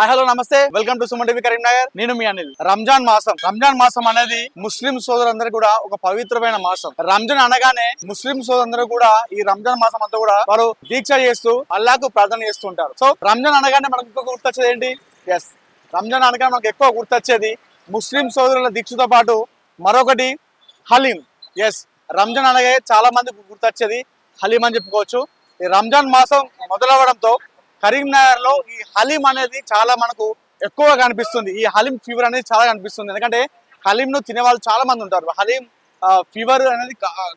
Hi hello namaste. Welcome to Suman TV Karimnagar నేను మీ అనిల్. రంజాన్ మాసం. రంజాన్ మాసం అనేది ముస్లిం సోదరులందరూ కూడా ఒక పవిత్రమైన మాసం. రంజాన్ అనగానే ముస్లిం సోదరులందరూ కూడా ఈ రంజాన్ మాసం అంతా కూడా వారు దీక్ష చేస్తూ అల్లాకు ప్రార్థన చేస్తుంటారు సో రంజాన్ అనగానే మనకు ఎక్కువ గుర్తొచ్చేది ఏంటి ఎస్ రంజాన్ అనగానే మనకు ఎక్కువ గుర్తొచ్చేది ముస్లిం సోదరుల దీక్షతో పాటు మరొకటి హలీం. ఎస్ రంజాన్ అనగా చాలా మందికి గుర్తొచ్చేది హలీం అని చెప్పుకోవచ్చు. ఈ రంజాన్ మాసం మొదలవడంతో కరీంనగర్లో ఈ హలీం అనేది చాలా మనకు ఎక్కువగా కనిపిస్తుంది. ఈ హలీం ఫీవర్ అనేది చాలా కనిపిస్తుంది. ఎందుకంటే హలీంను తినే వాళ్ళు చాలా మంది ఉంటారు. హలీం ఫీవర్ అనేది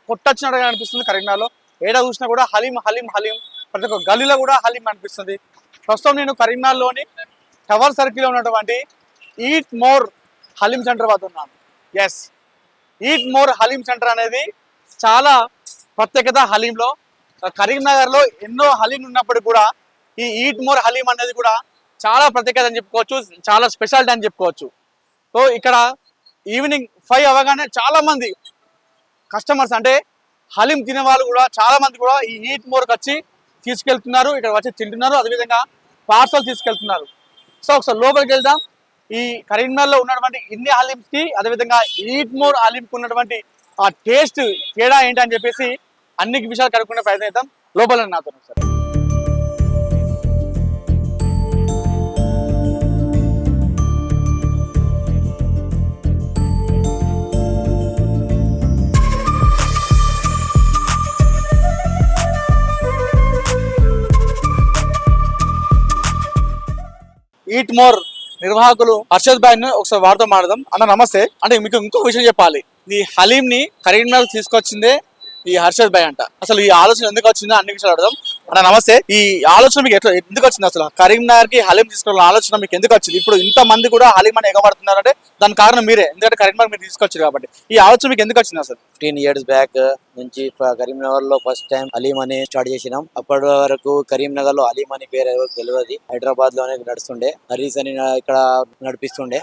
కొట్టొచ్చినట్టుగా కనిపిస్తుంది కరీంనగర్లో. ఏడ చూసినా కూడా హలీం హలీం హలీం. ప్రతి ఒక్క గల్లీలో కూడా హలీం అనిపిస్తుంది ప్రస్తుతం నేను కరీంనగర్లోని టవర్ సర్కిల్లో ఉన్నటువంటి ఈట్ మోర్ హలీం సెంటర్ వద్ద ఉన్నాను. S eat more haleem centre అనేది చాలా ప్రత్యేకత హలీంలో. కరీంనగర్లో ఎన్నో హలీం ఉన్నప్పటికీ కూడా ఈ ఈట్ మోర్ హలీం అనేది కూడా చాలా ప్రత్యేకత అని చెప్పుకోవచ్చు చాలా స్పెషాలిటీ అని చెప్పుకోవచ్చు. సో ఇక్కడ ఈవినింగ్ ఫైవ్ అవ్వగానే చాలా మంది కస్టమర్స్ అంటే హలీం తినే వాళ్ళు కూడా చాలా మంది కూడా ఈ ఈట్ మోర్కి వచ్చి తీసుకెళ్తున్నారు ఇక్కడ వచ్చి తింటున్నారు అదేవిధంగా పార్సల్ తీసుకెళ్తున్నారు. సో ఒకసారి లోపలికి వెళ్దాం. ఈ కరీంనగర్లో ఉన్నటువంటి ఇన్ని హలీమ్స్కి అదేవిధంగా ఈట్ మోర్ హలీంకి ఉన్నటువంటి ఆ టేస్ట్ తేడా ఏంటి అని చెప్పేసి అన్ని విషయాలు కనుక్కునే ప్రయత్నం అవుతాం లోపల నాతో సరే. ఈట్ మోర్ నిర్వాహకులు హర్షద్ భాయ్ని ఒకసారి వారితో మాడదాం అన్న నమస్తే. అంటే మీకు ఇంకో విషయం చెప్పాలి. ఈ హలీం ని కరీంనగర్ తీసుకొచ్చిందే ఈ హర్షద్ భాయ్ అంట. అసలు ఈ ఆలోచన ఎందుకు వచ్చిందో అన్ని విషయాలు అడదాం. అన్న నమస్తే. ఈ ఆలోచన మీకు ఎట్లా ఎందుకు వచ్చింది అసలు? కరీంనగర్కి హలీం తీసుకోవాలన్న ఆలోచన మీకు ఎందుకు వచ్చింది? ఇప్పుడు ఇంత మంది కూడా హలీం అని ఎగబడుతున్నారంటే దాని కారణం మీరే. ఎందుకంటే కరీంనగర్ మీరు తీసుకొచ్చారు కాబట్టి. ఈ ఆలోచన మీకు ఎందుకు వచ్చింది అసలు? ఫిఫ్టీన్ ఇయర్స్ బ్యాక్ నుంచి కరీంనగర్లో ఫస్ట్ టైం అలీం అని స్టార్ట్ చేసినాం. అప్పటి వరకు కరీంనగర్లో అలీం అని పేరు ఎవరికి తెలియదు హైదరాబాద్లోనే నడుస్తుండే. హరీస్ అని ఇక్కడ నడిపిస్తుండే.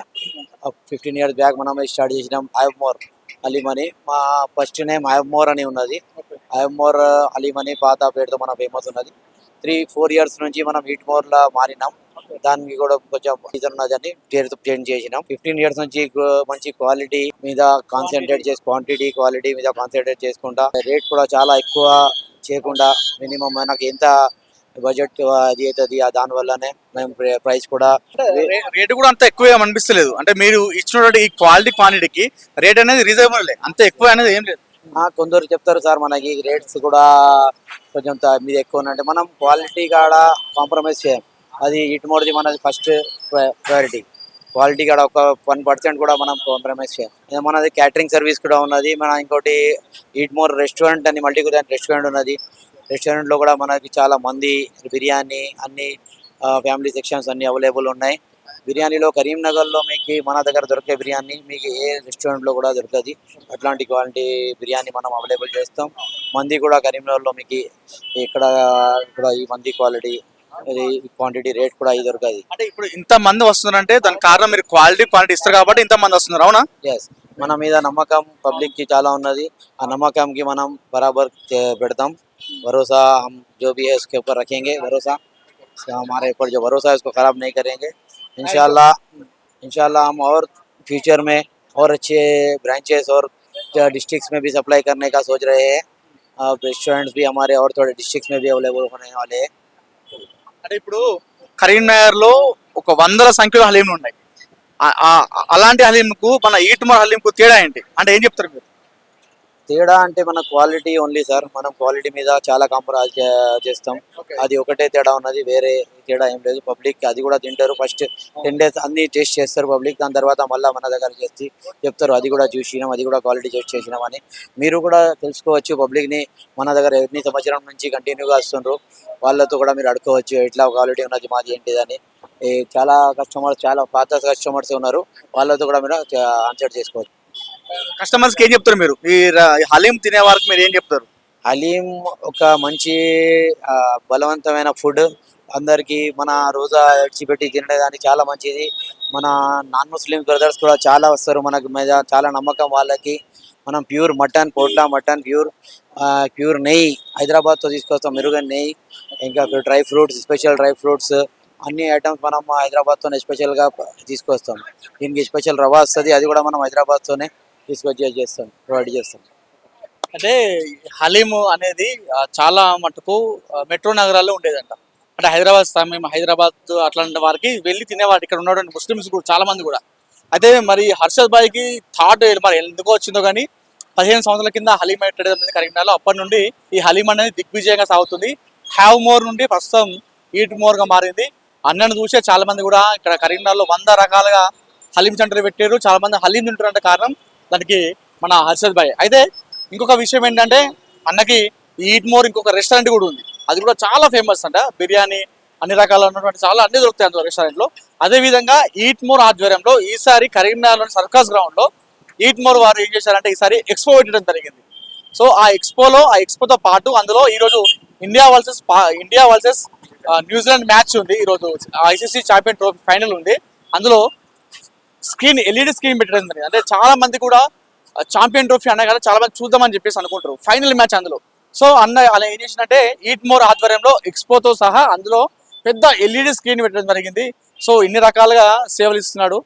ఫిఫ్టీన్ ఇయర్స్ బ్యాక్ మనం స్టార్ట్ చేసినాం. మోర్. అలీం అని మా ఫస్ట్ నేమ్ మోర్ అని ఉన్నది. మోర్ అలీం అని పాత పేరుతో మన ఫేమస్ ఉన్నది. త్రీ ఫోర్ ఇయర్స్ నుంచి మనం హీట్ మోర్ లా మారినాం దానికి కూడా కొంచెం రీజన్ ఉన్నదని పేరుతో చేంజ్ చేసినాం. ఫిఫ్టీన్ ఇయర్స్ నుంచి మంచి క్వాలిటీ మీద కాన్సన్ట్రేట్ చేసి క్వాంటిటీ క్వాలిటీ మీద కాన్సన్ట్రేట్ చేసుకుంటా. రేట్ కూడా చాలా ఎక్కువ చేయకుండా మినిమం మనకి ఎంత బడ్జెట్ అది అవుతుంది ఆ దాని వల్లనే మేము ప్రైస్ కూడా రేటు కూడా అంత ఎక్కువ అనిపిస్తలేదు. అంటే మీరు ఇచ్చినటువంటి ఈ క్వాలిటీ క్వాంటిటీకి రేట్ అనేది రీజనబుల్ అంత ఎక్కువ అనేది ఏం లేదు. కొందరు చెప్తారు సార్ మనకి రేట్స్ కూడా కొంచెం మీద ఎక్కువ అంటే మనం క్వాలిటీ కాడ కాంప్రమైజ్ చేయం. అది ఇటు మోడది మనది ఫస్ట్ ప్రయారిటీ. క్వాలిటీ కాడ ఒక వన్ పర్సెంట్ కూడా మనం కాంప్రమైజ్ చేయం. మనది క్యాటరింగ్ సర్వీస్ కూడా ఉన్నది. మన ఇంకోటి ఈట్ మోర్ రెస్టారెంట్ అని మల్టీ కుజాన్ రెస్టారెంట్ ఉన్నది. రెస్టారెంట్లో కూడా మనకి చాలా మంది బిర్యానీ అన్ని ఫ్యామిలీ సెక్షన్స్ అన్ని అవైలబుల్ ఉన్నాయి. బిర్యానీలో కరీంనగర్లో మీకు మన దగ్గర దొరికే బిర్యానీ మీకు ఏ రెస్టారెంట్లో కూడా దొరకదు. అట్లాంటి క్వాలిటీ బిర్యానీ మనం అవైలబుల్ చేస్తాం. మంది కూడా కరీంనగర్లో మీకు ఇక్కడ కూడా ఈ మంది క్వాలిటీ ఇది క్వాంటిటీ రేట్ కూడా ఇది దొరకదు అంటే ఇప్పుడు ఇంత మంది వస్తున్నారంటే దానికి కారణం మీరు క్వాలిటీ క్వాలిటీ ఇస్తారు కాబట్టి ఇంత మంది వస్తున్నారు అవునా ఎస్ మన మీద నమ్మకం పబ్లిక్ కి చాలా ఉన్నది ఆ నమ్మకంకి మనం బరాబర్ చే- పెడతాం भरोसा हम जो भी है उसके ऊपर रखेंगे भरोसा इसका हमारे ऊपर जो भरोसा है उसको खराब नहीं करेंगे इंशाल्लाह इंशाल्लाह हम और फ्यूचर में और अच्छे ब्रांचेस और डिस्ट्रिक्ट्स में भी सप्लाई करने का सोच रहे हैं रेस्टोरेंट्स भी हमारे और थोड़े डिस्ट्रिक्ट्स में भी अवेलेबल होने वाले हैं అంటే ఇప్పుడు కరీంనగర్లో ఒక వందల సంఖ్యలో హలీంలు ఉన్నాయి. అలాంటి హలీంకు మన ఈటుమర్ హలీంకు తేడా ఏంటి? అంటే ఏం చెప్తారు మీరు? తేడా అంటే మన క్వాలిటీ ఓన్లీ సార్. మనం క్వాలిటీ మీద చాలా కాంప్రమైజ్ చేస్తాం. అది ఒకటే తేడా ఉన్నది వేరే తేడా ఏం లేదు. పబ్లిక్ అది కూడా తింటారు. ఫస్ట్ టెన్ డేస్ అన్ని టేస్ట్ చేస్తారు పబ్లిక్. దాని తర్వాత మళ్ళీ మన దగ్గర చేసి చెప్తారు. అది కూడా చూసినాం అది కూడా క్వాలిటీ టెస్ట్ చేసినాం అని. మీరు కూడా తెలుసుకోవచ్చు పబ్లిక్ని. మన దగ్గర ఎన్ని సంవత్సరం నుంచి కంటిన్యూగా వస్తుండ్రు వాళ్ళతో కూడా మీరు అడుకోవచ్చు ఎట్లా క్వాలిటీ ఉన్నది మాది ఏంటిదని. చాలా కస్టమర్స్ చాలా పాత కస్టమర్స్ ఉన్నారు. వాళ్ళతో కూడా మీరు ఆన్సర్ చేసుకోవచ్చు. కస్టమర్స్కి ఏం చెప్తారు మీరు? ఈ హలీం తినే వారికి మీరు ఏం చెప్తారు? హలీం ఒక మంచి బలవంతమైన ఫుడ్ అందరికి మన రోజా ఇచ్చిపెట్టి తినడానికి చాలా మంచిది. మన నాన్ ముస్లిం బ్రదర్స్ కూడా చాలా వస్తారు మనకు మీద. చాలా నమ్మకం వాళ్ళకి. మనం ప్యూర్ మటన్ పోట్లా మటన్ ప్యూర్ ప్యూర్ నెయ్యి. హైదరాబాద్తో తీసుకొస్తాం మెరుగైన నెయ్యి. ఇంకా dry fruits special dry fruits. అన్ని ఐటమ్స్ మనం హైదరాబాద్ స్పెషల్గా స్పెషల్గా తీసుకొస్తాం. దీనికి స్పెషల్ రవా వస్తుంది. అది కూడా మనం హైదరాబాద్ తోనే తీసుకొచ్చి చేస్తాం ప్రొవైడ్ చేస్తాం. అంటే హలీము అనేది చాలా మటుకు మెట్రో నగరాల్లో ఉండేదంట. అంటే హైదరాబాద్ సమయం హైదరాబాద్ అట్లాంటి వారికి వెళ్ళి తినేవాడు ఇక్కడ ఉన్నటువంటి ముస్లిమ్స్ కూడా చాలా మంది కూడా. అయితే మరి హర్షద్ బాయ్కి థాట్ మరి ఎందుకో వచ్చిందో కానీ పదిహేను సంవత్సరాల కింద హలీమ్ ఎట్టడం అనేది కరీంనగర్లో అప్పటి నుండి ఈ హలీమ్ అనేది దిగ్విజయంగా సాగుతుంది. హ్యావ్ మోర్ నుండి ప్రస్తుతం ఈట్ మోర్గా మారింది. అన్నను చూసే చాలా మంది కూడా ఇక్కడ కరీంనగర్లో వంద రకాలుగా హలీం సెంటర్ పెట్టారు. చాలా మంది హలీం తింటారంటే కారణం దానికి మన హర్షద్ భాయ్. అయితే ఇంకొక విషయం ఏంటంటే అన్నకి ఈట్ మోర్ ఇంకొక రెస్టారెంట్ కూడా ఉంది. అది కూడా చాలా ఫేమస్ అంట. బిర్యానీ అన్ని రకాల ఉన్నటువంటి చాలా అన్ని దొరుకుతాయి అందులో రెస్టారెంట్లో అదేవిధంగా అదే విధంగా ఈట్ మోర్ ఆధ్వర్యంలో ఈసారి కరీంనగర్లోని సర్కస్ గ్రౌండ్లో ఈట్ మోర్ వారు ఏం చేశారంటే ఈసారి ఎక్స్పో పెట్టడం జరిగింది. సో ఆ ఎక్స్పోలో ఆ ఎక్స్పోతో పాటు అందులో ఈరోజు India versus India versus New Zealand match ఉంది. ఈరోజు ఐసీసీ ఛాంపియన్ ట్రోఫీ ఫైనల్ ఉంది. అందులో స్క్రీన్ ఎల్ఈడి స్క్రీన్ పెట్టడం జరిగింది. అంటే చాలా మంది కూడా ఛాంపియన్ ట్రోఫీ అనగానే చాలా మంది చూద్దామని చెప్పేసి అనుకుంటారు. ఫైనల్ మ్యాచ్ అందులో. సో అన్న అలా ఏం చేసినట్టే ఈట్ మోర్ ఆధ్వర్యంలో ఎక్స్పోతో సహా అందులో పెద్ద ఎల్ఈడి స్క్రీన్ పెట్టడం జరిగింది. సో ఇన్ని రకాలుగా సేవలు ఇస్తున్నాడు.